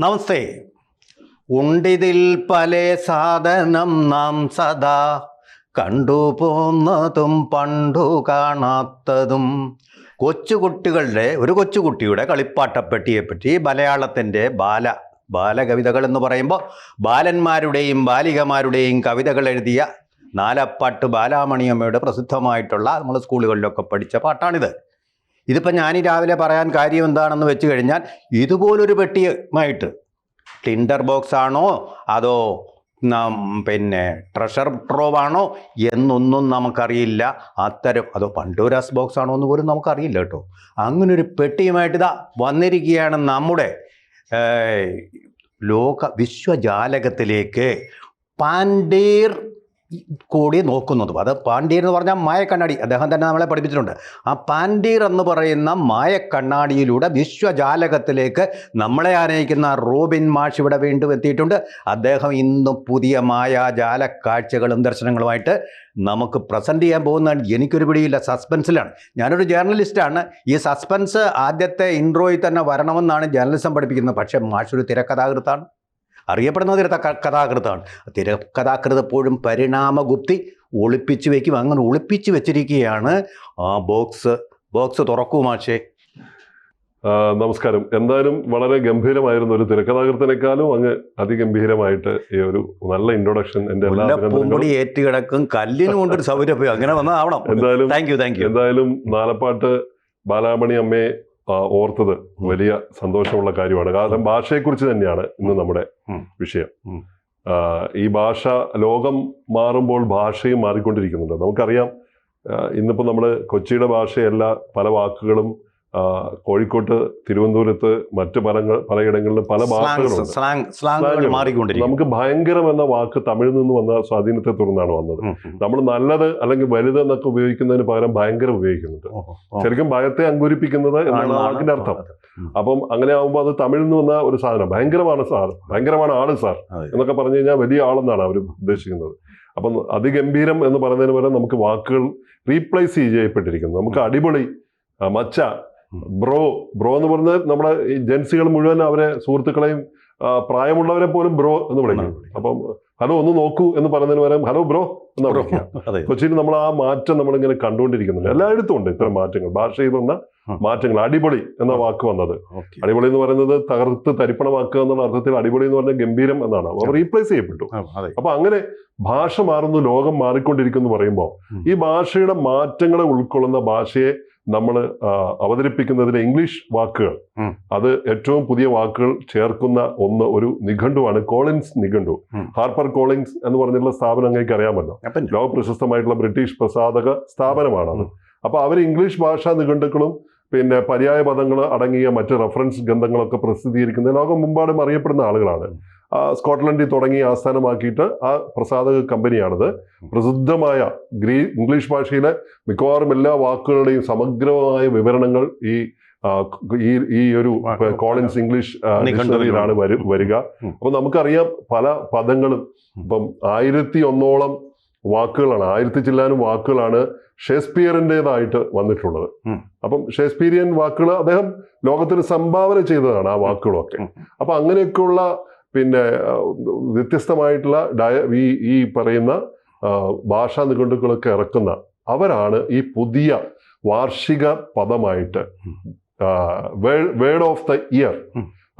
നമസ്തേ. ഉണ്ടിതിൽ പല സാധനം നാം സദാ കണ്ടുപോന്നതും പണ്ടു കാണാത്തതും. കൊച്ചുകുട്ടികളുടെ ഒരു കൊച്ചുകുട്ടിയുടെ കളിപ്പാട്ടപ്പെട്ടിയെപ്പറ്റി മലയാളത്തിന്റെ ബാല ബാലകവിതകൾ എന്ന് പറയുമ്പോൾ ബാലന്മാരുടെയും ബാലികമാരുടെയും കവിതകൾ എഴുതിയ നാലപ്പാട്ട് ബാലാമണിയമ്മയുടെ പ്രസിദ്ധമായിട്ടുള്ള നമ്മൾ സ്കൂളുകളിലൊക്കെ പഠിച്ച പാട്ടാണിത്. ഇതിപ്പോൾ ഞാൻ ഈ രാവിലെ പറയാൻ കാര്യം എന്താണെന്ന് വെച്ച് കഴിഞ്ഞാൽ ഇതുപോലൊരു പെട്ടിയുമായിട്ട് ടിൻഡർ ബോക്സ് ആണോ അതോ പിന്നെ ട്രഷർ ട്രോവ് ആണോ എന്നൊന്നും നമുക്കറിയില്ല. അത്തരം അതോ പണ്ടൂരാസ് ബോക്സ് ആണോ എന്ന് പോലും നമുക്കറിയില്ല കേട്ടോ. അങ്ങനെ ഒരു പെട്ടിയുമായിട്ട് ഇതാ വന്നിരിക്കുകയാണ് നമ്മുടെ ലോക വിശ്വജാലകത്തിലേക്ക് പാൻഡീർ കൂടി നോക്കുന്നത്. അത് പാണ്ഡീർ എന്ന് പറഞ്ഞാൽ മായക്കണ്ണാടി അദ്ദേഹം തന്നെ നമ്മളെ പഠിപ്പിച്ചിട്ടുണ്ട്. ആ പാണ്ഡീർ എന്ന് പറയുന്ന മായക്കണ്ണാടിയിലൂടെ വിശ്വജാലകത്തിലേക്ക് നമ്മളെ ആനയിക്കുന്ന റോബിൻ മാഷ് ഇവിടെ വീണ്ടും എത്തിയിട്ടുണ്ട്. അദ്ദേഹം ഇന്നും പുതിയ മായാജാല കാഴ്ചകളും ദർശനങ്ങളുമായിട്ട് നമുക്ക് പ്രസന്റ് ചെയ്യാൻ പോകുന്നതാണ്. എനിക്കൊരു പിടിയില്ല. സസ്പെൻസിലാണ്. ഞാനൊരു ജേർണലിസ്റ്റാണ്. ഈ സസ്പെൻസ് ആദ്യത്തെ ഇൻട്രോയിൽ തന്നെ വരണമെന്നാണ് ജേർണലിസം പഠിപ്പിക്കുന്നത്. പക്ഷേ മാഷൊരു തിരക്കഥാകൃത്താണ്. അറിയപ്പെടുന്ന തിര കഥാകൃത്താണ്. തിരക്കഥാകൃത് എപ്പോഴും പരിണാമഗുപ്തി ഒളിപ്പിച്ച് വയ്ക്കും അങ്ങനെ ഒളിപ്പിച്ച് വെച്ചിരിക്കുകയാണ് ആ ബോക്സ്. ബോക്സ് തുറക്കൂ മാഷേ. നമസ്കാരം. എന്തായാലും വളരെ ഗംഭീരമായിരുന്നു ഒരു തിരക്കഥാകൃത്തിനേക്കാളും അങ്ങ് അതിഗംഭീരമായിട്ട് ഈ ഒരു നല്ല ഇൻട്രൊഡക്ഷൻ എന്റെ എല്ലാ ഏറ്റുകിടക്കും കല്ലിന് കൊണ്ടൊരു സൗകര്യം. അങ്ങനെ വന്നാവണം എന്തായാലും താങ്ക് യു താങ്ക് യു എന്തായാലും നാലപ്പാട്ട് ബാലാമണി അമ്മയെ ഓർത്തത് വലിയ സന്തോഷമുള്ള കാര്യമാണ്. കാരണം ഭാഷയെക്കുറിച്ച് തന്നെയാണ് ഇന്ന് നമ്മുടെ വിഷയം. ഈ ഭാഷ ലോകം മാറുമ്പോൾ ഭാഷയും മാറിക്കൊണ്ടിരിക്കുന്നുണ്ട്. നമുക്കറിയാം ഇന്നിപ്പോൾ ഇന്നിപ്പോ നമ്മൾ കൊച്ചിയുടെ ഭാഷയല്ല പല വാക്കുകളും കോഴിക്കോട്ട് തിരുവനന്തപുരത്ത് മറ്റ് പല പലയിടങ്ങളിലും പല ഭാഷകളുണ്ട്. മാറിക്കൊണ്ടിരിക്കും നമുക്ക് ഭയങ്കരം എന്ന വാക്ക് തമിഴിൽ നിന്ന് വന്ന സ്വാധീനത്തെ തുടർന്നാണ് വന്നത്. നമ്മൾ നല്ലത് അല്ലെങ്കിൽ വലുത് എന്നൊക്കെ ഉപയോഗിക്കുന്നതിന് പകരം ഭയങ്കരം ഉപയോഗിക്കുന്നുണ്ട്. ശരിക്കും ഭയത്തെ അങ്കുരിപ്പിക്കുന്നത് എന്നാണ് വാക്കിന്റെ അർത്ഥം. അപ്പം അങ്ങനെ ആകുമ്പോൾ അത് തമിഴിൽ നിന്ന് വന്ന ഒരു സാധനം. ഭയങ്കരമാണ് സാർ. ഭയങ്കരമാണ് ആൾ സാർ എന്നൊക്കെ പറഞ്ഞു കഴിഞ്ഞാൽ വലിയ ആളെന്നാണ് അവർ ഉദ്ദേശിക്കുന്നത്. അപ്പം അതിഗംഭീരം എന്ന് പറയുന്നതിന് പകരം നമുക്ക് വാക്കുകൾ റീപ്ലേസ് ചെയ്യപ്പെട്ടിരിക്കുന്നു. നമുക്ക് അടിപൊളി മച്ച. ബ്രോ ബ്രോ എന്ന് പറഞ്ഞത് നമ്മുടെ ഈ ജെൻസികൾ മുഴുവൻ അവരെ സുഹൃത്തുക്കളെയും പ്രായമുള്ളവരെ പോലും ബ്രോ എന്ന് വിളിക്കും. അപ്പം ഹലോ ഒന്ന് നോക്കൂ എന്ന് പറയുന്നതിന് പകരം ഹലോ ബ്രോ എന്ന് പറയാം കൊച്ചിയിൽ നമ്മൾ ആ മാറ്റം നമ്മളിങ്ങനെ കണ്ടുകൊണ്ടിരിക്കുന്നുണ്ട്. എല്ലായിടത്തും ഉണ്ട് ഇത്തരം മാറ്റങ്ങൾ. ഭാഷയിൽ വന്ന മാറ്റങ്ങൾ. അടിപൊളി എന്ന വാക്ക് വന്നത്. അടിപൊളി എന്ന് പറയുന്നത് തകർത്ത് തരിപ്പണമാക്കുക എന്നുള്ള അർത്ഥത്തിൽ അടിപൊളി എന്ന് പറഞ്ഞാൽ ഗംഭീരം എന്നാണ്. അവർ റീപ്ലേസ് ചെയ്യപ്പെട്ടു. അപ്പൊ അങ്ങനെ ഭാഷ മാറുന്നു ലോകം മാറിക്കൊണ്ടിരിക്കുന്നു പറയുമ്പോൾ ഈ ഭാഷയുടെ മാറ്റങ്ങളെ ഉൾക്കൊള്ളുന്ന ഭാഷയെ നമ്മൾ അവതരിപ്പിക്കുന്നതിലെ ഇംഗ്ലീഷ് വാക്കുകൾ. അത് ഏറ്റവും പുതിയ വാക്കുകൾ ചേർക്കുന്ന ഒന്ന് ഒരു നിഘണ്ടുവാണ്. കോളിൻസ് നിഘണ്ടു. ഹാർപ്പർ കോളിൻസ് എന്ന് പറഞ്ഞിട്ടുള്ള സ്ഥാപനം അങ്ങേക്ക് അറിയാമല്ലോ. ലോക പ്രശസ്തമായിട്ടുള്ള ബ്രിട്ടീഷ് പ്രസാധക സ്ഥാപനമാണ് അത് അപ്പൊ അവർ ഇംഗ്ലീഷ് ഭാഷാ നിഘണ്ടുക്കളും പിന്നെ പര്യായ പദങ്ങൾ അടങ്ങിയ മറ്റ് റെഫറൻസ് ഗ്രന്ഥങ്ങളൊക്കെ പ്രസിദ്ധീകരിക്കുന്ന ലോകം മുമ്പാടും അറിയപ്പെടുന്ന ആളുകളാണ്. സ്കോട്ട്ലൻഡിൽ തുടങ്ങി ആസ്ഥാനമാക്കിയിട്ട് ആ പ്രസാധക കമ്പനിയാണത്. പ്രസിദ്ധമായ ഗ്രീ ഇംഗ്ലീഷ് ഭാഷയിലെ മിക്കവാറും എല്ലാ വാക്കുകളുടെയും സമഗ്രമായ വിവരണങ്ങൾ ഈ ഈ ഈ ഒരു കോളിൻസ് ഇംഗ്ലീഷ് ഡിക്ഷണറിയിലാണ് വരിക. അപ്പൊ നമുക്കറിയാം പല പദങ്ങളും. ഇപ്പം ആയിരത്തി ഒന്നോളം വാക്കുകളാണ് ആയിരത്തി ചില്ലാനും വാക്കുകളാണ് ഷേക്സ്പിയറിന്റെതായിട്ട് വന്നിട്ടുള്ളത്. അപ്പം ഷേക്സ്പിയറിയൻ വാക്കുകൾ അദ്ദേഹം ലോകത്തിന് സംഭാവന ചെയ്തതാണ് ആ വാക്കുകളൊക്കെ. അപ്പൊ അങ്ങനെയൊക്കെയുള്ള പിന്നെ വ്യത്യസ്തമായിട്ടുള്ള ഡയ ഈ ഈ പറയുന്ന ഭാഷാ നിഘണ്ടുക്കളൊക്കെ ഇറക്കുന്ന അവരാണ് ഈ പുതിയ വാർഷിക പദമായിട്ട് വേർഡ് ഓഫ് ദ ഇയർ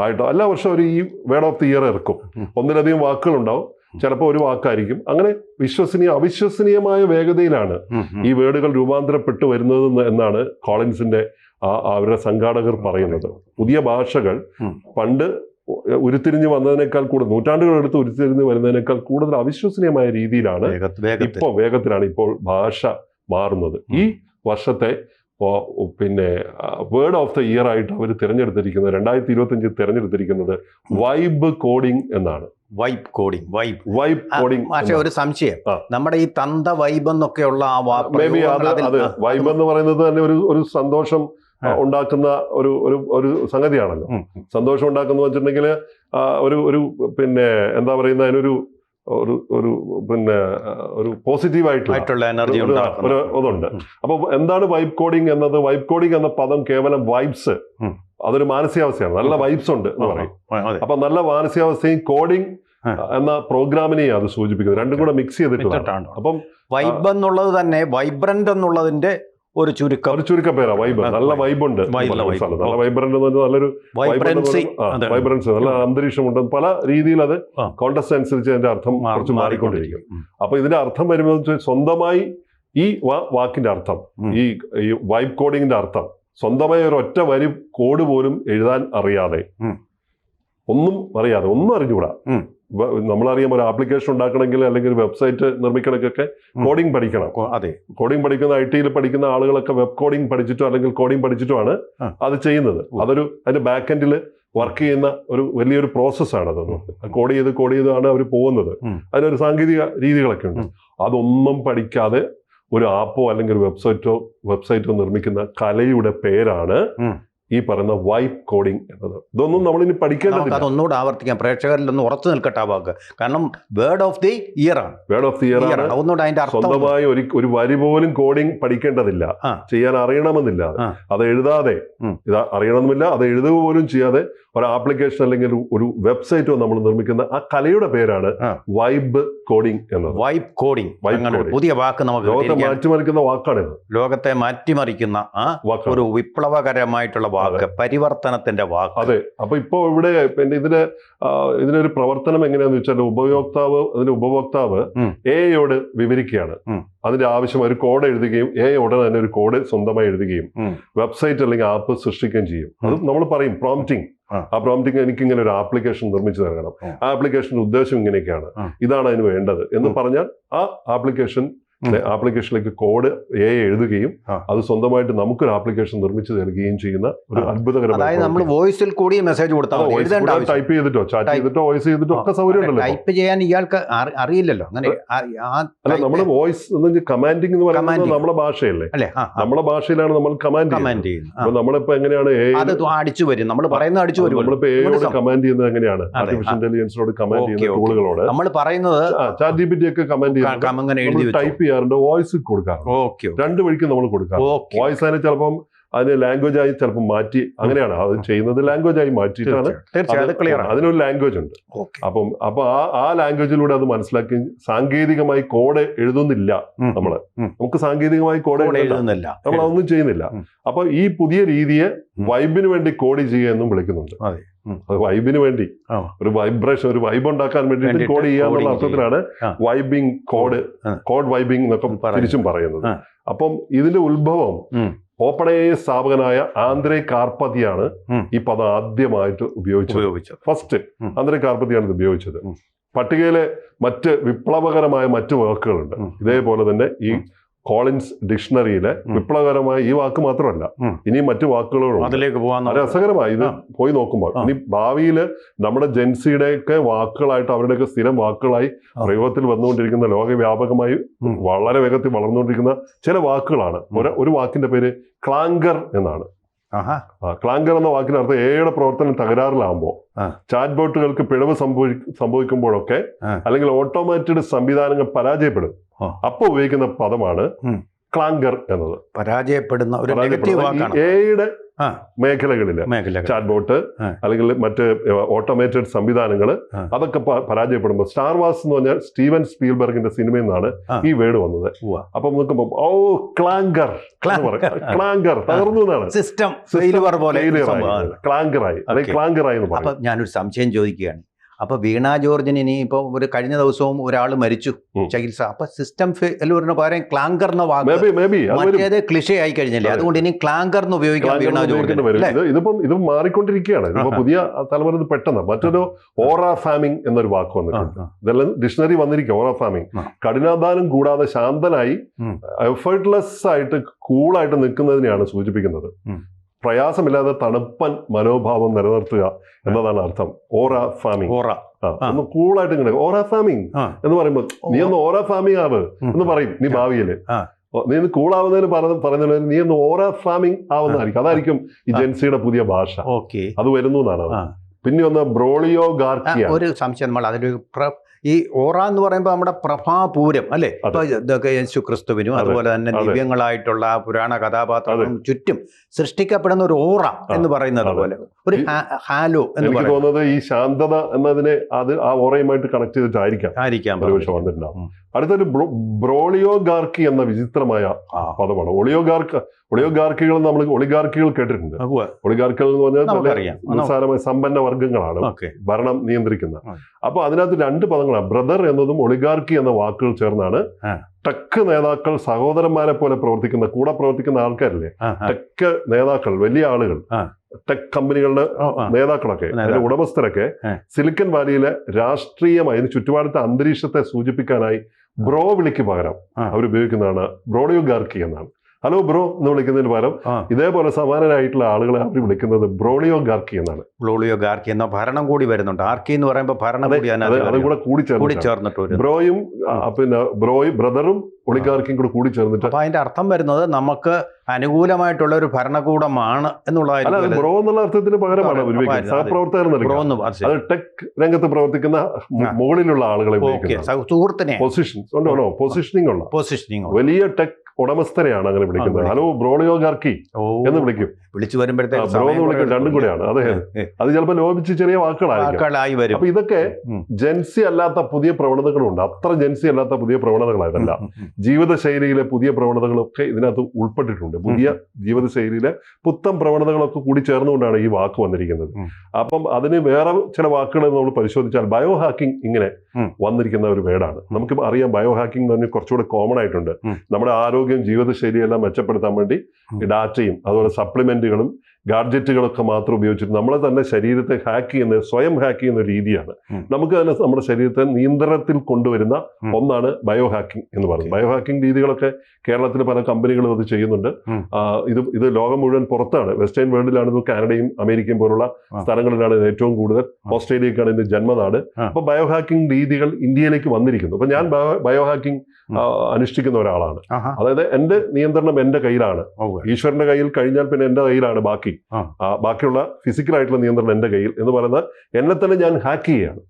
ആയിട്ടോ എല്ലാ വർഷവും ഒരു ഈ വേർഡ് ഓഫ് ദി ഇയർ ഇറക്കും. ഒന്നിലധികം വാക്കുകളുണ്ടാവും. ചിലപ്പോൾ ഒരു വാക്കായിരിക്കും. അങ്ങനെ വിശ്വസനീയ അവിശ്വസനീയമായ വേഗതയിലാണ്. ഈ വേർഡുകൾ രൂപാന്തരപ്പെട്ടു വരുന്നത് എന്നാണ് കോളിൻസിന്റെ അവരുടെ സംഘാടകർ പറയുന്നത്. പുതിയ ഭാഷകൾ പണ്ട് ഉരുത്തിരിഞ്ഞ് വന്നതിനേക്കാൾ കൂടുതൽ നൂറ്റാണ്ടുകൾ എടുത്ത് ഉരുത്തിരിഞ്ഞ് വരുന്നതിനേക്കാൾ കൂടുതൽ അവിശ്വസനീയമായ രീതിയിലാണ് ഇപ്പോൾ വേഗത്തിലാണ് ഇപ്പോൾ ഭാഷ മാറുന്നത്. ഈ വർഷത്തെ പിന്നെ വേർഡ് ഓഫ് ദ ഇയർ ആയിട്ട് അവർ തിരഞ്ഞെടുത്തിരിക്കുന്നത് രണ്ടായിരത്തി ഇരുപത്തി അഞ്ചിൽ തിരഞ്ഞെടുത്തിരിക്കുന്നത് വൈബ് കോഡിംഗ് എന്നാണ് vibe coding vibe vibe coding പക്ഷേ ഒരു സംശയം. നമ്മുടെ ഈ തന്ത വൈബ് എന്നൊക്കെയുള്ള ആ വൈബ് എന്ന് പറയുന്നത് തന്നെ ഒരു ഒരു സന്തോഷം. ഉണ്ടാക്കുന്ന ഒരു ഒരു ഒരു സംഗതിയാണല്ലോ. സന്തോഷം ഉണ്ടാക്കുന്ന വെച്ചിട്ടുണ്ടെങ്കിൽ ഒരു ഒരു പിന്നെ എന്താ പറയുന്ന അതിനൊരു ഒരു ഒരു പിന്നെ ഒരു പോസിറ്റീവ് ആയിട്ടുള്ള ആയിട്ടുള്ള എനർജി ഒരു- ഇതുണ്ട്. അപ്പൊ എന്താണ് വൈബ് കോഡിംഗ് എന്നത്? വൈബ് കോഡിംഗ് എന്ന പദം കേവലം വൈബ്സ്. അതൊരു മാനസികാവസ്ഥയാണ്. നല്ല വൈബ്സ് ഉണ്ട് എന്ന് പറയും. അപ്പൊ നല്ല മാനസികാവസ്ഥയും കോഡിംഗ് എന്ന പ്രോഗ്രാമിനെ അത് സൂചിപ്പിക്കുന്നത് രണ്ടും കൂടെ മിക്സ് വെച്ചിട്ടാണ് അപ്പം വൈബ് എന്നുള്ളത് തന്നെ വൈബ്രന്റ് എന്നുള്ളതിന്റെ ഒരു ചുരുക്കം. ഒരു ചുരുക്കം പേരാ വൈബ് നല്ല വൈബുണ്ട്. നല്ല വൈബ്രന്റ് എന്ന് പറഞ്ഞാൽ നല്ലൊരു വൈബ്രൻസി. വൈബ്രൻസ് നല്ല അന്തരീക്ഷമുണ്ട്. പല രീതിയിൽ അത്. കോണ്ടസ്റ്റ് അനുസരിച്ച് അതിന്റെ അർത്ഥം കുറച്ച് മാറിക്കൊണ്ടിരിക്കും. അപ്പൊ ഇതിന്റെ അർത്ഥം വരുമ്പോൾ സ്വന്തമായി ഈ വാക്കിന്റെ അർത്ഥം ഈ ഈ വൈബ് കോഡിങ്ങിന്റെ അർത്ഥം സ്വന്തമായി ഒരു ഒറ്റ വരി കോഡ് പോലും എഴുതാൻ അറിയാതെ ഒന്നും അറിയാതെ ഒന്നും അറിഞ്ഞുകൂടാ. നമ്മളറിയാം ഒരു ആപ്ലിക്കേഷൻ ഉണ്ടാക്കണമെങ്കിൽ അല്ലെങ്കിൽ ഒരു വെബ്സൈറ്റ് നിർമ്മിക്കണമെങ്കിൽ ഉം. കോഡിംഗ് പഠിക്കണം. അതെ. കോഡിംഗ് പഠിക്കുന്ന ഐ ടിയിൽ പഠിക്കുന്ന ആളുകളൊക്കെ വെബ് കോഡിംഗ് പഠിച്ചിട്ടോ അല്ലെങ്കിൽ കോഡിംഗ് പഠിച്ചിട്ടോ ആണ് അത് ചെയ്യുന്നത്. അതൊരു അതിന്റെ ബാക്ക് എൻഡിൽ വർക്ക് ചെയ്യുന്ന ഒരു വലിയൊരു പ്രോസസ്സാണ് അത്. കോഡ് ചെയ്ത് കോഡ് ചെയ്താണ് അവർ പോകുന്നത്. അതിനൊരു സാങ്കേതിക രീതികളൊക്കെ ഉണ്ട്. അതൊന്നും പഠിക്കാതെ ഒരു ആപ്പോ അല്ലെങ്കിൽ ഒരു വെബ്സൈറ്റോ വെബ്സൈറ്റോ നിർമ്മിക്കുന്ന കലയുടെ പേരാണ്. ഈ പറയുന്ന വൈപ്പ് കോഡിംഗ് എന്നത്. ഇതൊന്നും നമ്മളിനി ഇനി പഠിക്കേണ്ടത് അതൊന്നുകൂടെ ആവർത്തിക്കാം. പ്രേക്ഷകരിൽ ഒന്ന് ഉറച്ചു നിൽക്കട്ടെ ആ വാക്ക്. കാരണം വേർഡ് ഓഫ് ദി ഇയർ ആണ്. വേർഡ് ഓഫ് ദി ഇയർ ആണ്. ഒന്നുകൂടെ അതിന്റെ സ്വന്തമായി ഒരു ഒരു വരി പോലും കോഡിംഗ് പഠിക്കേണ്ടതില്ല. ചെയ്യാൻ അറിയണമെന്നില്ല അത്. എഴുതാതെ. ഇത് അറിയണമെന്നില്ല. അത് എഴുതുക പോലും ചെയ്യാതെ ഒരു ആപ്ലിക്കേഷൻ അല്ലെങ്കിൽ ഒരു- വെബ്സൈറ്റോ നമ്മൾ നിർമ്മിക്കുന്ന ആ കലയുടെ പേരാണ് വൈബ് കോഡിംഗ് എന്നത്. Vibe coding. പുതിയ വാക്ക് നമുക്ക് ലോകത്തെ മാറ്റിമറിക്കുന്ന വാക്കാണ് ലോകത്തെ മാറ്റിമറിക്കുന്ന ഒരു വിപ്ലവകരമായിട്ടുള്ള വാക്ക് പരിവർത്തനത്തിന്റെ വാക്ക്. അതെ. അപ്പൊ ഇപ്പോ ഇവിടെ പിന്നെ ഇതിന് ഇതിനൊരു പ്രവർത്തനം എങ്ങനെയാന്ന് വെച്ചാൽ ഉപയോക്താവ് അതിന്റെ ഉപഭോക്താവ്. എയോട് വിവരിക്കുകയാണ്. അതിന്റെ ആവശ്യം ഒരു കോഡ് എഴുതുകയും എ ഉടനെ തന്നെ ഒരു കോഡ് സ്വന്തമായി എഴുതുകയും വെബ്സൈറ്റ് അല്ലെങ്കിൽ ആപ്പ് സൃഷ്ടിക്കുകയും ചെയ്യും. അത് നമ്മൾ പറയും പ്രോംപ്റ്റിംഗ് ആ. പ്രോംപ്റ്റിംഗ് എനിക്ക് ഇങ്ങനെ ഒരു ആപ്ലിക്കേഷൻ നിർമ്മിച്ചു തരണം. ആ. ആപ്ലിക്കേഷന്റെ ഉദ്ദേശം ഇങ്ങനെയൊക്കെയാണ്. ഇതാണ് അതിന് വേണ്ടത് എന്ന് പറഞ്ഞാൽ ആ ആപ്ലിക്കേഷൻ. ആപ്ലിക്കേഷനിലേക്ക് കോഡ് എ എഴുതുകയും അത് സ്വന്തമായിട്ട് നമുക്കൊരു ആപ്ലിക്കേഷൻ നിർമ്മിച്ചു തരികയും ചെയ്യുന്ന ഒരു. അത്ഭുതകരമായ നമ്മൾ വോയിസിൽ കൂടി മെസ്സേജ് കൊടുത്താൽ ടൈപ്പ് ചെയ്തിട്ടോ? ചാറ്റ് ചെയ്തിട്ടോ? വോയിസ് ചെയ്തിട്ടോ? ഒക്കെ സൗകര്യം ഉണ്ടല്ലോ ടൈപ്പ് ചെയ്യാൻ ഇയാൾക്ക് അറിയില്ലല്ലോ. അങ്ങനെ അല്ല നമ്മുടെ വോയിസ് കമാൻഡിംഗ് എന്ന് പറയുന്നത് നമ്മുടെ ഭാഷയല്ലേ? നമ്മുടെ ഭാഷയിലാണ് നമ്മൾ കമാൻഡ് കമാൻഡ് ചെയ്യുന്നത്. അപ്പൊ നമ്മളിപ്പോ എങ്ങനെയാണ് അത് അടിച്ചു വരും. നമ്മൾ പറയുന്നത് അടിച്ചു വരും. നമ്മളിപ്പോ എയോട് കമാൻഡ് ചെയ്യുന്നത് എങ്ങനെയാണ്? ആർട്ടിഫിഷ്യൽ. ഇന്റലിജൻസിനോട് കമാൻഡ് ചെയ്യുന്ന ടൂളുകളോട് നമ്മൾ പറയുന്നത് ചാറ്റ് ജി പി ടി ഒക്കെ കമാൻഡ് ചെയ്യുന്നത്. ടൈപ്പ് ചെയ്യാറുണ്ട് വോയിസ് കൊടുക്കാറുണ്ട്. ഓക്കെ രണ്ട് വഴിക്ക് നമ്മൾ കൊടുക്കാറുണ്ട്. വോയിസ് അതിന് ചിലപ്പം അതിന് ലാംഗ്വേജ് ആയി ചിലപ്പോൾ മാറ്റി അങ്ങനെയാണ്. അത് ചെയ്യുന്നത് ലാംഗ്വേജ് ആയി മാറ്റിയിട്ടാണ്. അതിനൊരു ലാംഗ്വേജ് ഉണ്ട്. അപ്പം അപ്പൊ ആ ആ ലാംഗ്വേജിലൂടെ അത് മനസ്സിലാക്കി സാങ്കേതികമായി കോഡ് എഴുതുന്നില്ല നമ്മൾ. നമുക്ക് സാങ്കേതികമായി കോഡ് എഴുതുന്നില്ല. നമ്മൾ അതൊന്നും ചെയ്യുന്നില്ല. അപ്പൊ ഈ പുതിയ രീതിയെ വൈബിന് വേണ്ടി കോഡ് ചെയ്യുക എന്നും വിളിക്കുന്നുണ്ട്. അതെ വൈബിന് വേണ്ടി. ഒരു വൈബ്രേഷൻ ഒരു വൈബ് ഉണ്ടാക്കാൻ വേണ്ടിയിട്ട് കോഡ് ചെയ്യാന്നുള്ള അർത്ഥത്തിലാണ്. വൈബിംഗ് കോഡ് കോഡ് വൈബിംഗ് എന്നൊക്കെ തിരിച്ചും പറയുന്നത്. അപ്പം ഇതിന്റെ ഉത്ഭവം. ഓപ്പൺ എ സ്ഥാപകനായ ആന്ദ്രേ കാർപ്പതിയാണ് ഈ പദം ആദ്യമായിട്ട് ഉപയോഗിച്ചത്. ഫസ്റ്റ് ആന്ധ്ര കാർപ്പതിയാണ് ഇത് ഉപയോഗിച്ചത്. പട്ടികയിലെ മറ്റ് വിപ്ലവകരമായ മറ്റ് വാക്കുകളുണ്ട് ഇതേപോലെ തന്നെ ഈ. കോളിൻസ് ഡിക്ഷണറിയിൽ. വിപ്ലവകരമായ ഈ വാക്ക് മാത്രമല്ല. ഇനി മറ്റു വാക്കുകളും അതിലേക്ക് പോകാൻ രസകരമായി ഇത് പോയി നോക്കുമ്പോൾ ഇനി ഭാവിയിൽ നമ്മുടെ ജെൻസിയുടെയൊക്കെ വാക്കുകളായിട്ട് അവരുടെയൊക്കെ സ്ഥിരം വാക്കുകളായി പ്രയോഗത്തിൽ വന്നുകൊണ്ടിരിക്കുന്ന ലോകവ്യാപകമായി വ്യാപകമായി വളരെ വേഗത്തിൽ വളർന്നുകൊണ്ടിരിക്കുന്ന ചില വാക്കുകളാണ്. ഒരു വാക്കിന്റെ പേര് ക്ലാങ്കർ എന്നാണ്. ക്ലാങ്കർ എന്ന വാക്കിന് അർത്ഥം എയുടെ പ്രവർത്തനം തകരാറിലാകുമ്പോൾ. ചാറ്റ് ബോട്ടുകൾക്ക് പിഴവ് സംഭവി സംഭവിക്കുമ്പോഴൊക്കെ അല്ലെങ്കിൽ ഓട്ടോമാറ്റഡ് സംവിധാനങ്ങൾ പരാജയപ്പെടും. അപ്പോൾ ഉപയോഗിക്കുന്ന പദമാണ്. ക്ലാങ്കർ എന്നത്. പരാജയപ്പെടുന്ന ഒരു എയുടെ മേഖലകളിൽ ചാറ്റ് ബോട്ട് അല്ലെങ്കിൽ മറ്റ് ഓട്ടോമേറ്റഡ് സംവിധാനങ്ങൾ അതൊക്കെ പരാജയപ്പെടുമ്പോൾ സ്റ്റാർ വാസ് എന്ന് പറഞ്ഞാൽ സ്റ്റീവൻ സ്പീൽബർഗിന്റെ സിനിമയിൽ നിന്നാണ് ഈ വേർഡ് വന്നത്. അപ്പൊ നോക്കുമ്പോൾ ഓ ക്ലാങ്കർ ക്ലാങ്കർ. തകർന്നു എന്നാണ്. സിസ്റ്റം ഫെയിലുവർ പോലെ. ക്ലാങ്കറായി. അല്ലെങ്കിൽ. ക്ലാങ്കറായി ഞാനൊരു സംശയം ചോദിക്കുകയാണ്. അപ്പൊ വീണ ജോർജിന് ഇനി ഇപ്പൊ ഒരു കഴിഞ്ഞ ദിവസവും ഒരാൾ മരിച്ചു. ചികിത്സ. അപ്പൊ സിസ്റ്റം ഫെയിലൂറിന് പകരം ക്ലാങ്കർ എന്ന വാക്ക് മറ്റേത് ക്ലിഷേ ആയി കഴിഞ്ഞില്ലേ അതുകൊണ്ട് ഇനി ക്ലാങ്കർ എന്ന് ഉപയോഗിക്കാം വീണ ജോർജിന്. ഇത് ഇതിപ്പം ഇത് മാറിക്കൊണ്ടിരിക്കുകയാണ്. ഇതിപ്പോ. പുതിയ തലമുറ ഇത് പെട്ടെന്ന്. മറ്റൊരു ഓറ ഫാമിംഗ് എന്നൊരു വാക്ക് വന്നിട്ടുണ്ട്. ഇതെല്ലാം ഡിക്ഷണറി വന്നിരിക്കും ഓറ ഫാമിംഗ്. കഠിനാധാനം കൂടാതെ ശാന്തനായി. എഫേർട്ട്ലെസ് ആയിട്ട് കൂളായിട്ട് നിൽക്കുന്നതിനെയാണ് സൂചിപ്പിക്കുന്നത്. പ്രയാസമില്ലാതെ തണുപ്പൻ മനോഭാവം നിലനിർത്തുക എന്നതാണ് അർത്ഥം. Aura farming aura. ഒന്ന് കൂളായിട്ട് ഇങ്ങനെ ഓറ ഫാമിംഗ് എന്ന് പറയുമ്പോൾ നീ ഒന്ന് ഓറ ഫാമിംഗ് ആവ് എന്ന് പറയും നീ ഭാവിയിൽ. നീ ഒന്ന് കൂളാവുന്നതിന് പറഞ്ഞ നീ ഒന്ന് ഓറ ഫാമിംഗ് ആവുന്നതായിരിക്കും. അതായിരിക്കും ഈ ജെൻസിയുടെ പുതിയ ഭാഷ. ഓക്കെ. അത് വരുന്നു എന്നാണ് പിന്നെ ഒന്ന് ബ്രോളിയോ ഗാർക്കിയ ഒരു സംശയം നമ്മൾ അതിൽ ഈ ഓറ എന്ന് പറയുമ്പോൾ നമ്മുടെ പ്രഭാപൂരം അല്ലേ. ഇപ്പൊ യേശു ക്രിസ്തുവിനും അതുപോലെ തന്നെ. ദിവ്യങ്ങളായിട്ടുള്ള പുരാണ കഥാപാത്രങ്ങളും ചുറ്റും സൃഷ്ടിക്കപ്പെടുന്ന ഒരു ഓറ എന്ന് പറയുന്നത് പോലെ. ഒരു ഹാലോ എന്ന് എനിക്ക് തോന്നുന്നത് ഈ ശാന്തത എന്നതിനെ അത് ആ ഓറയുമായിട്ട് കണക്ട് ചെയ്തിട്ടായിരിക്കാം ആയിരിക്കാം ഒരുപക്ഷെ വന്നിട്ടുണ്ടാവും അടുത്തൊരു ബ്രോ- ബ്രോളിയോഗാർക്കി എന്ന വിചിത്രമായ. പദമാണ്. ഒളിയോഗാർക്ക് ഒളിയോഗാർക്കികൾ നമ്മൾ ഒളിഗാർക്കികൾ കേട്ടിട്ടുണ്ട്. ഒളിഗാർക്കികൾ എന്ന് പറഞ്ഞാൽ നിസ്സാരമായ സമ്പന്ന വർഗങ്ങളാണ് ഭരണം നിയന്ത്രിക്കുന്ന. അപ്പൊ അതിനകത്ത് രണ്ട് പദങ്ങളാണ്. ബ്രദർ എന്നതും ഒളിഗാർക്കി എന്ന വാക്കുകൾ ചേർന്നാണ്. ടെക് നേതാക്കൾ സഹോദരന്മാരെ പോലെ പ്രവർത്തിക്കുന്ന കൂടെ പ്രവർത്തിക്കുന്ന ആൾക്കാരില്ലേ? ടെക് നേതാക്കൾ വലിയ ആളുകൾ. ടെക് കമ്പനികളുടെ നേതാക്കളൊക്കെ. അതിന്റെ ഉടമസ്ഥരൊക്കെ സിലിക്കൻ വാലിയിലെ രാഷ്ട്രീയമായി അതിന് ചുറ്റുപാടത്തെ അന്തരീക്ഷത്തെ സൂചിപ്പിക്കാനായി ബ്രോ വിളിക്ക് പകരം അവരുപയോഗിക്കുന്നതാണ് അവർ ഉപയോഗിക്കുന്നതാണ് ബ്രോളിയോഗാർക്കി എന്നാണ്. ഹലോ ബ്രോ എന്ന് വിളിക്കുന്നതിന് പകരം ഇതേപോലെ സമാനരായിട്ടുള്ള ആളുകളെ അവർ വിളിക്കുന്നത് ബ്രോളിയോഗാർക്കി എന്നാണ്. ബ്രോളിയോ ഗാർക്കി എന്ന ഭരണം കൂടി വരുന്നുണ്ട്. ആർക്കി എന്ന് പറയുമ്പോൾ ഭരണം കൂടി അത് കൂടെ കൂടി ചേർന്നിട്ട് ബ്രോയും പിന്നെ ബ്രോയും ബ്രദറും ഒളിഗാർക്കിയും കൂടെ കൂടി ചേർന്നിട്ട് അപ്പൊ അതിന്റെ അർത്ഥം വരുന്നത് നമുക്ക് അനുകൂലമായിട്ടുള്ള ഒരു ഭരണകൂടമാണ് എന്നുള്ളതായിരുന്നു ബ്രോ എന്നുള്ള അർത്ഥത്തിന് പകരമാണ് സഹപ്രവർത്തകർ ബ്രോ എന്ന് അത് ടെക് രംഗത്ത് പ്രവർത്തിക്കുന്ന. മുകളിലുള്ള ആളുകളെ സുഹൃത്തിനെ. പൊസിഷൻ പൊസിഷനിങ് ഉള്ള. പൊസിഷനിങ് വലിയ ടെക് ഉടമസ്ഥരെയാണ് അങ്ങനെ വിളിക്കുന്നത്. ഹലോ ബ്രോണിയോ ഗാർക്കി എന്ന് വിളിക്കും. വിളിച്ചു വരുമ്പോഴത്തേക്ക് ബ്രോ എന്ന് വിളിക്കും രണ്ടും കൂടെയാണ്. അതെ അത്. ചിലപ്പോൾ ലോപിച്ച് ചെറിയ വാക്കുകളായിരിക്കും. വാക്കുകളായി വരും. അപ്പൊ ഇതൊക്കെ ജെൻസി അല്ലാത്ത പുതിയ പ്രവണതകളുണ്ട്. അത്ര ജെൻസി അല്ലാത്ത പുതിയ പ്രവണതകളായതല്ല. ജീവിതശൈലിയിലെ പുതിയ പ്രവണതകളൊക്കെ ഇതിനകത്ത് ഉൾപ്പെട്ടിട്ടുണ്ട്. പുതിയ ജീവിതശൈലിയിലെ പുത്തൻ പ്രവണതകളൊക്കെ കൂടി ചേർന്നുകൊണ്ടാണ് ഈ വാക്ക് വന്നിരിക്കുന്നത്. അപ്പം അതിന് വേറെ ചില വാക്കുകൾ നമ്മൾ പരിശോധിച്ചാൽ ബയോ ഹാക്കിംഗ് ഇങ്ങനെ വന്നിരിക്കുന്ന ഒരു വേർഡാണ് നമുക്ക് അറിയാം ബയോ ഹാക്കിംഗ് എന്ന് പറഞ്ഞാൽ കുറച്ചുകൂടെ കോമൺ ആയിട്ടുണ്ട്. നമ്മുടെ ആരോഗ്യം ജീവിതശൈലിയെല്ലാം മെച്ചപ്പെടുത്താൻ വേണ്ടി ഡാറ്റയും അതുപോലെ സപ്ലിമെന്റുകളും ഗാഡ്ജറ്റുകളൊക്കെ മാത്രം ഉപയോഗിച്ചിട്ട് നമ്മളെ തന്നെ ശരീരത്തെ ഹാക്ക് ചെയ്യുന്ന സ്വയം ഹാക്ക് ചെയ്യുന്ന രീതിയാണ്. നമുക്ക് തന്നെ നമ്മുടെ ശരീരത്തെ നിയന്ത്രണത്തിൽ കൊണ്ടുവരുന്ന ഒന്നാണ് ബയോ ഹാക്കിംഗ് എന്ന് പറയുന്നത്. ബയോ ഹാക്കിംഗ് രീതികളൊക്കെ കേരളത്തിൽ പല കമ്പനികളും അത് ചെയ്യുന്നുണ്ട്. ഇത് ഇത് ലോകം മുഴുവൻ പുറത്താണ്. വെസ്റ്റേൺ വേൾഡിലാണ് ഇത് കാനഡയും അമേരിക്കയും പോലുള്ള. സ്ഥലങ്ങളിലാണ് ഏറ്റവും കൂടുതൽ. ഓസ്ട്രേലിയക്കാണ് ഇതിന്റെ ജന്മനാട്. അപ്പോൾ അപ്പൊ ബയോ ഹാക്കിംഗ് രീതികൾ ഇന്ത്യയിലേക്ക് വന്നിരിക്കുന്നു. അപ്പൊ ഞാൻ ബയോ- ഹാക്കിംഗ് അനുഷ്ഠിക്കുന്ന ഒരാളാണ്. അതായത് എന്റെ നിയന്ത്രണം എന്റെ കയ്യിലാണ്. ഈശ്വരന്റെ കയ്യിൽ കഴിഞ്ഞാൽ പിന്നെ എന്റെ കയ്യിലാണ് ബാക്കി. ആ. ഫിസിക്കൽ ബാക്കിയുള്ള ഫിസിക്കലായിട്ടുള്ള നിയന്ത്രണം എന്റെ കയ്യിൽ എന്ന് പറയുന്നത് എന്നെ തന്നെ ഞാൻ ഹാക്ക് ചെയ്യുകയാണ്.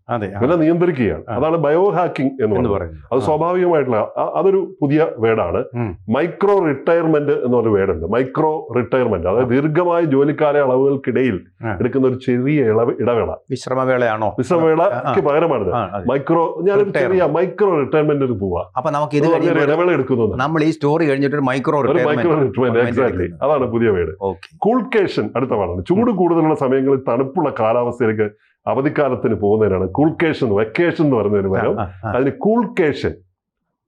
എന്നെ നിയന്ത്രിക്കുകയാണ്. അതാണ് ബയോ ഹാക്കിംഗ് എന്ന് പറയുന്നത്. അത് സ്വാഭാവികമായിട്ടുള്ള അതൊരു പുതിയ വേർഡാണ്. മൈക്രോ റിട്ടയർമെന്റ് എന്ന് പറഞ്ഞ വേർഡുണ്ട്. മൈക്രോ റിട്ടയർമെന്റ് അതായത് ദീർഘമായ ജോലിക്കാല അളവുകൾക്കിടയിൽ എടുക്കുന്ന ഒരു ചെറിയ ഇളവ് ഇടവേള. വിശ്രമവേളയാണോ? വിശ്രമവേളയ്ക്ക് പകരമാണിത്. മൈക്രോ ഞാൻ. ചെറിയ മൈക്രോ റിട്ടയർമെന്റിന് പോവാ. അപ്പൊ നമുക്ക് ഇത് ഒരു ഇടവേള എടുക്കുന്നു നമ്മൾ ഈ സ്റ്റോറി കഴിഞ്ഞിട്ട് ഒരു മൈക്രോ ഒരു എക്സാക്ട്ലി അതാണ് പുതിയ വീട്. കൂൾക്കേഷൻ അടുത്ത പാടാണ് ചൂട് കൂടുതലുള്ള സമയങ്ങളിൽ തണുപ്പുള്ള കാലാവസ്ഥയിലേക്ക് അവധിക്കാലത്തിന് പോകുന്നതിനാണ് കൂൾക്കേഷൻ വെക്കേഷൻ എന്ന് പറയുന്നതിന് വരം അതിന് കൂൾക്കേഷൻ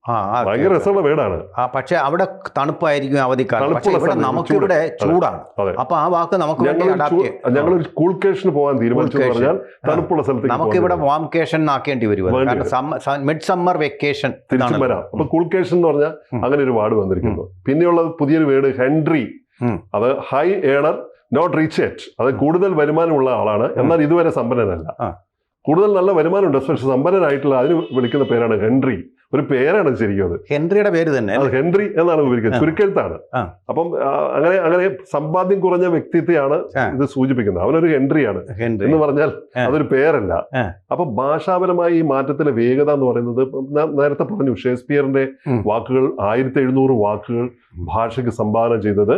ഭയങ്കര രസമുള്ള വേടാണ്. ആ പക്ഷെ അവിടെ തണുപ്പായിരിക്കും അവധി പക്ഷെ ഇവിടെ നമുക്ക് നമുക്കിവിടെ ചൂടാണ്. അപ്പൊ ആ വാക്ക് നമുക്ക് ഞങ്ങൾ കൂൾക്കേഷന് പോകാൻ തീരുമാനിച്ചു പറഞ്ഞാൽ തണുപ്പുള്ള സ്ഥലത്ത് നമുക്ക് ഇവിടെ വാം വാംക്കേഷൻ ആക്കേണ്ടി വരും. കാരണം മിഡ് സമ്മർ വെക്കേഷൻ തിരിച്ചും വരാം. അപ്പൊ കൂൾക്കേഷൻ എന്ന് പറഞ്ഞാൽ അങ്ങനെ ഒരു വാർഡ് വന്നിരിക്കുന്നു. പിന്നെയുള്ളത് പുതിയൊരു വേർഡ് ഹെൻട്രി അത് high earner not reach yet അത് കൂടുതൽ വരുമാനമുള്ള ആളാണ്. എന്നാൽ ഇതുവരെ സമ്പന്നനല്ല. കൂടുതൽ നല്ല വരുമാനമുണ്ട്. പക്ഷെ സമ്പന്നനായിട്ടുള്ള അതിന് വിളിക്കുന്ന പേരാണ് ഹെൻറി. ഒരു പേരാണ് ശരിക്കും അത്. ഹെൻറിയുടെ പേര് തന്നെ ഹെൻറി എന്നാണ് ഉപയോഗിക്കുന്നത്. ചുരുക്കെഴുത്താണ്. അപ്പം അങ്ങനെ അങ്ങനെ സമ്പാദ്യം കുറഞ്ഞ വ്യക്തിത്വമാണ് ഇത് സൂചിപ്പിക്കുന്നത്. അവനൊരു ഹെൻറിയാണ്. ഹെൻറി. എന്ന് പറഞ്ഞാൽ അതൊരു പേരല്ല. അപ്പൊ ഭാഷാപരമായി ഈ മാറ്റത്തിലെ വേഗത എന്ന് പറയുന്നത് നേരത്തെ പറഞ്ഞു ഷേക്സ്പിയറിന്റെ വാക്കുകൾ ആയിരത്തി എഴുന്നൂറ് വാക്കുകൾ ഭാഷയ്ക്ക് സംഭാവന ചെയ്തത്.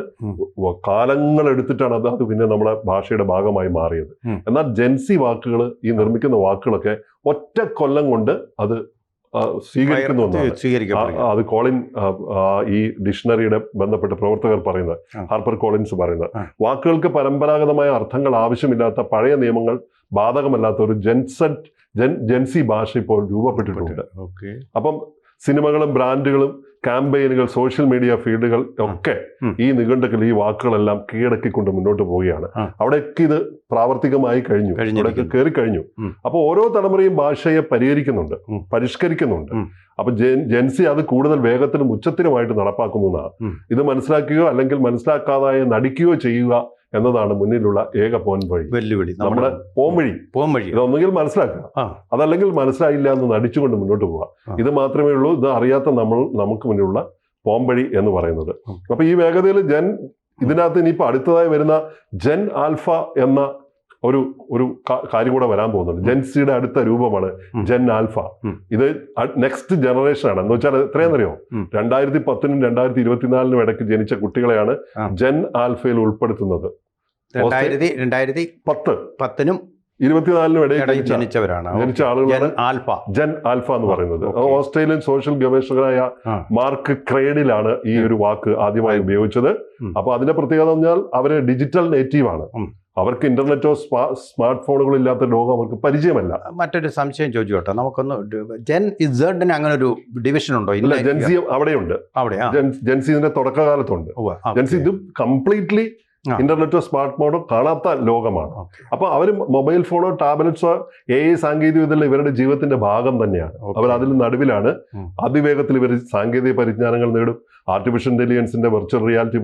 കാലങ്ങൾ എടുത്തിട്ടാണ് അത് അത് പിന്നെ നമ്മുടെ ഭാഷയുടെ ഭാഗമായി മാറിയത്. എന്നാൽ ജെൻസി വാക്കുകൾ ഈ നിർമ്മിക്കുന്ന വാക്കുകളൊക്കെ ഒറ്റ കൊല്ലം കൊണ്ട് അത് സ്വീകരിക്കുന്നു അത് കോളിൻ ഈ ഡിക്ഷണറിയുടെ ബന്ധപ്പെട്ട പ്രവർത്തകർ പറയുന്നത്. ഹാർപ്പർ കോളിൻസ് പറയുന്നത് വാക്കുകൾക്ക് പരമ്പരാഗതമായ അർത്ഥങ്ങൾ ആവശ്യമില്ലാത്ത പഴയ നിയമങ്ങൾ ബാധകമല്ലാത്ത ഒരു ജെൻസെറ്റ് ജെൻ ജെൻസി ഭാഷ ഇപ്പോൾ രൂപപ്പെട്ടിട്ടുണ്ട്. അപ്പം സിനിമകളും ബ്രാൻഡുകളും ക്യാമ്പയിനുകൾ സോഷ്യൽ മീഡിയ ഫീൽഡുകൾ ഒക്കെ. ഈ നിഘണ്ടുക്കൾ ഈ വാക്കുകളെല്ലാം കീഴടക്കിക്കൊണ്ട് മുന്നോട്ട് പോവുകയാണ്. അവിടെയൊക്കെ ഇത് പ്രാവർത്തികമായി കഴിഞ്ഞു. അവിടെയൊക്കെ കയറി കഴിഞ്ഞു അപ്പൊ അപ്പോൾ ഓരോ തലമുറയും ഭാഷയെ പരിഹരിക്കുന്നുണ്ട്. പരിഷ്കരിക്കുന്നുണ്ട്. അപ്പൊ ജെൻ- ജെൻസി അത് കൂടുതൽ വേഗത്തിലും ഉച്ചത്തിലുമായിട്ട് നടപ്പാക്കുന്നതാണ് ഇത് മനസ്സിലാക്കുകയോ അല്ലെങ്കിൽ മനസ്സിലാക്കാതായ നടിക്കുകയോ ചെയ്യുക എന്നതാണ് മുന്നിലുള്ള ഏക പോൻ വഴി വെല്ലുവിളി. നമ്മുടെ പോംവഴി. പോംവഴി. ഇതൊന്നുകിൽ മനസ്സിലാക്കുക. അതല്ലെങ്കിൽ മനസ്സിലായില്ല എന്ന് നടിച്ചുകൊണ്ട് മുന്നോട്ട് പോവുക. ഇത് മാത്രമേ ഉള്ളൂ. ഇത് അറിയാത്ത നമ്മൾ നമുക്ക് മുന്നിലുള്ള പോംവഴി എന്ന് പറയുന്നത്. അപ്പൊ ഈ വേഗതയിൽ ജൻ ഇതിനകത്ത് ഇനിയിപ്പോ അടുത്തതായി വരുന്ന ജൻ ആൽഫ എന്ന ഒരു ഒരു കാര്യം കൂടെ വരാൻ പോകുന്നുണ്ട്. ജെൻസിയുടെ അടുത്ത രൂപമാണ്. ജെൻ ആൽഫ ഇത് നെക്സ്റ്റ് ജനറേഷൻ ആണ്. എന്ന് വെച്ചാൽ എത്രയാണെന്നറിയോ? അറിയോ രണ്ടായിരത്തി പത്തിനും രണ്ടായിരത്തി ഇരുപത്തിനാലിനും ഇടയ്ക്ക് ജനിച്ച കുട്ടികളെയാണ്. ജെൻ ആൽഫയിൽ ഉൾപ്പെടുത്തുന്നത്. രണ്ടായിരത്തി രണ്ടായിരത്തി പത്ത്. പത്തിനും ഇരുപത്തിനാലിനും ഇടയിൽ ഇടയിൽ ജനിച്ചവരാണ്. ജനിച്ച ജൻ ആളുകളാണ് ആൽഫ ജെൻ ആൽഫ എന്ന് പറയുന്നത്. ഓസ്ട്രേലിയൻ സോഷ്യൽ ഗവേഷകനായ മാർക്ക് ക്രേഡിലാണ് ഈ ഒരു വാക്ക് ആദ്യമായി ഉപയോഗിച്ചത്. അപ്പൊ അതിന്റെ പ്രത്യേകത പറഞ്ഞാൽ അവർ ഡിജിറ്റൽ നേറ്റീവ് ആണ്. അവർക്ക് ഇന്റർനെറ്റോ സ്മാർട്ട് ഫോണുകളോ ഇല്ലാത്ത ലോകം അവർക്ക് പരിചയമല്ല. മറ്റൊരു സംശയം ചോദിച്ചു കേട്ടോ. നമുക്കൊന്ന് ജെൻ ഇസേഡിന് അങ്ങനെ ഒരു ഡിവിഷൻ ഉണ്ടോ? ഇല്ല ജെൻസി അവിടെയുണ്ട്. അവിടെ ആ. ജെൻ- ജെൻസി ഇതിന്റെ തുടക്കകാലത്തുണ്ട്. ജെൻസി ഇത് കംപ്ലീറ്റ്ലി ഇന്റർനെറ്റോ സ്മാർട്ട് ഫോണോ കാണാത്ത ലോകമാണ്. അപ്പോൾ അപ്പൊ അവർ മൊബൈൽ ഫോണോ ടാബ്ലറ്റ്സോ എ ഐ സാങ്കേതിക വിദ്യകൾ ഇവരുടെ ജീവിതത്തിന്റെ ഭാഗം തന്നെയാണ്. അവർ അതിൽ നടുവിലാണ്. അതിവേഗത്തിൽ ഇവർ സാങ്കേതിക പരിജ്ഞാനങ്ങൾ നേടും. ആർട്ടിഫിഷ്യൽ ഇന്റലിജൻസിന്റെ വെർച്വൽ റിയാലിറ്റി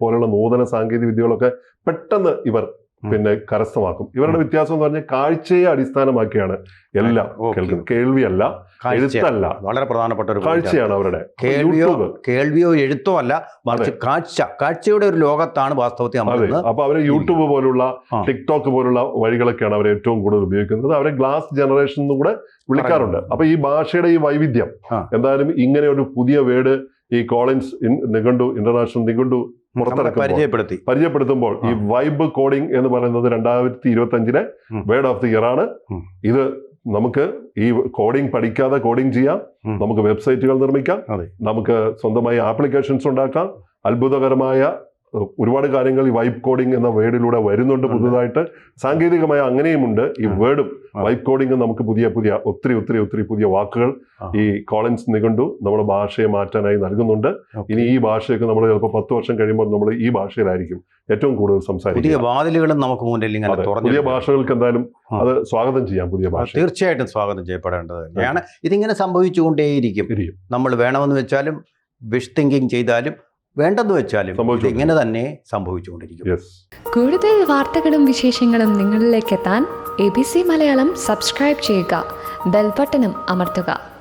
പോലുള്ള നൂതന സാങ്കേതിക വിദ്യകളൊക്കെ പെട്ടെന്ന് ഇവർ. പിന്നെ കരസ്ഥമാക്കും. ഇവരുടെ വ്യത്യാസം എന്ന് പറഞ്ഞാൽ കാഴ്ചയെ അടിസ്ഥാനമാക്കിയാണ് എല്ലാം കേൾക്കുന്നത്. കേൾവിയല്ല എഴുത്തല്ല. വളരെ പ്രധാനപ്പെട്ട ഒരു കാഴ്ചയാണ് അവരുടെ. കേൾവിയോ കേൾവിയോ എഴുത്തോ അല്ല മറിച്ച് കാഴ്ച. കാഴ്ചയുടെ ഒരു ലോകത്താണ് വാസ്തവത്തിൽ നമ്മൾ അപ്പൊ അവർ യൂട്യൂബ് പോലുള്ള. ടിക്ടോക്ക് പോലുള്ള വഴികളൊക്കെയാണ് അവർ ഏറ്റവും കൂടുതൽ ഉപയോഗിക്കുന്നത്. അവരെ ഗ്ലാസ് ജനറേഷൻ എന്നും കൂടെ വിളിക്കാറുണ്ട്. അപ്പൊ ഈ ഭാഷയുടെ ഈ വൈവിധ്യം. എന്തായാലും ഇങ്ങനെ ഒരു പുതിയ വേർഡ് ഈ കോളിൻസ് നിഘണ്ടു ഇന്റർനാഷണൽ നിഘണ്ടു പരിചയപ്പെടുത്തി. പരിചയപ്പെടുത്തുമ്പോൾ ഈ വൈബ് കോഡിംഗ് എന്ന് പറയുന്നത് രണ്ടായിരത്തി ഇരുപത്തി അഞ്ചിലെ വേർഡ് ഓഫ് ദി ഇയർ ആണ് ഇത് നമുക്ക് ഈ കോഡിംഗ് പഠിക്കാതെ കോഡിംഗ് ചെയ്യാം. നമുക്ക് വെബ്സൈറ്റുകൾ നിർമ്മിക്കാം. നമുക്ക് സ്വന്തമായി ആപ്ലിക്കേഷൻസ് ഉണ്ടാക്കാം. അത്ഭുതകരമായ ഒരുപാട് കാര്യങ്ങൾ ഈ വൈബ് കോഡിംഗ് എന്ന വേർഡിലൂടെ വരുന്നുണ്ട്. പുതുതായിട്ട്. സാങ്കേതികമായ അങ്ങനെയുമുണ്ട്. ഈ. വേർഡും വൈബ് കോഡിംഗ് നമുക്ക് പുതിയ പുതിയ ഒത്തിരി ഒത്തിരി ഒത്തിരി പുതിയ വാക്കുകൾ ഈ കോളൻസ് നിഘണ്ടു നമ്മുടെ ഭാഷയെ മാറ്റാനായി നൽകുന്നുണ്ട്. ഇനി ഈ ഭാഷയൊക്കെ നമ്മൾ ചിലപ്പോൾ പത്ത് വർഷം കഴിയുമ്പോൾ നമ്മൾ ഈ ഭാഷയിലായിരിക്കും ഏറ്റവും കൂടുതൽ പുതിയ സംസാരിക്കുക വാതിലുകളും നമുക്ക് മുന്നിൽ ഇങ്ങനെ പുതിയ ഭാഷകൾക്ക് എന്തായാലും അത് സ്വാഗതം ചെയ്യാം പുതിയ ഭാഷ തീർച്ചയായിട്ടും സ്വാഗതം ചെയ്യപ്പെടേണ്ടത് ഞാൻ ഇതിങ്ങനെ സംഭവിച്ചുകൊണ്ടേയിരിക്കും. നമ്മൾ വേണമെന്ന് വെച്ചാലും വിഷ് തിങ്കിങ് ചെയ്താലും വേണ്ടെന്ന് വെച്ചാലും ഇങ്ങനെ തന്നെ സംഭവിച്ചുകൊണ്ടിരിക്കും. കൂടുതൽ വാർത്തകളും വിശേഷങ്ങളും നിങ്ങളിലേക്ക് എത്താൻ A B C Malayalam subscribe ചെയ്യുക. ബെൽബട്ടനും അമർത്തുക.